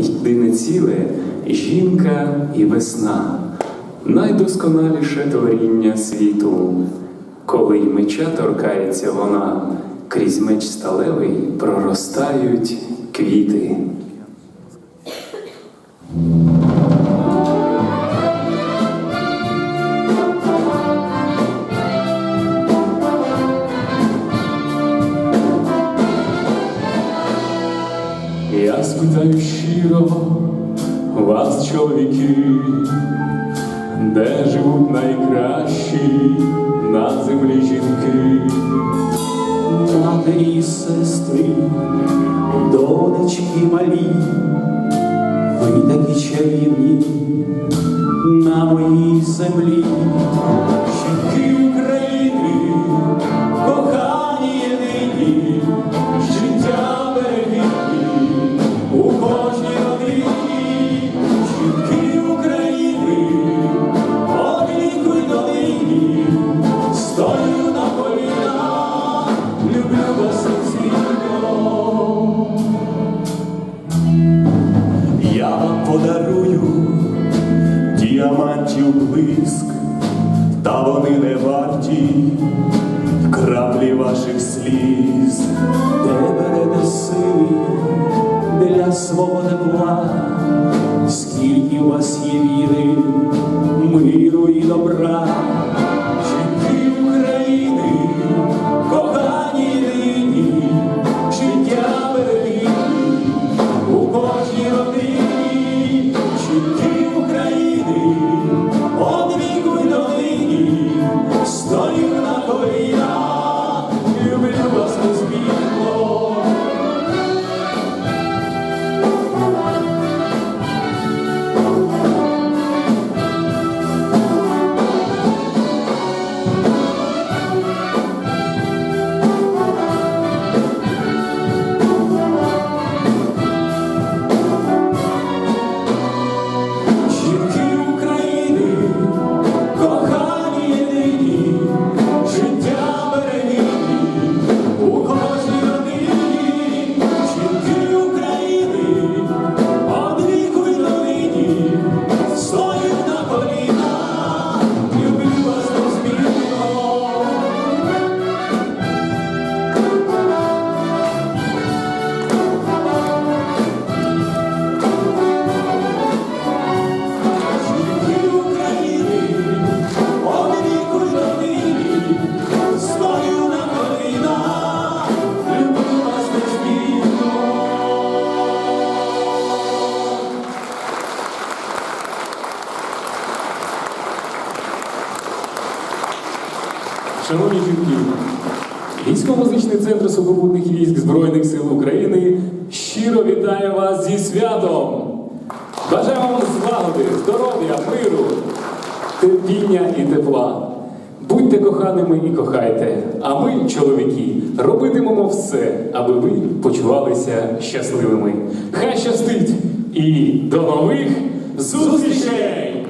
єдине ціле жінка і весна, найдосконаліше творіння світу. Коли й меча торкається вона, крізь меч сталевий проростають квіти. Я спитаю щиро вас, чоловіки, де живуть найкращі на землі жінки? Матері і сестри, донечки малі, ви такі чарівні на моїй землі, діамантів блиск, та вони не варті краплі ваших сліз, де берете сили для свого тепла, скільки у вас є віри, Шановні жінки, військово-музичний центр сухопутних військ Збройних сил України щиро вітає вас зі святом! Бажаємо вам злагоди, здоров'я, миру, терпіння і тепла. Будьте коханими і кохайте, а ми, чоловіки, робитимемо все, аби ви почувалися щасливими. Хай щастить! І до нових зустрічей!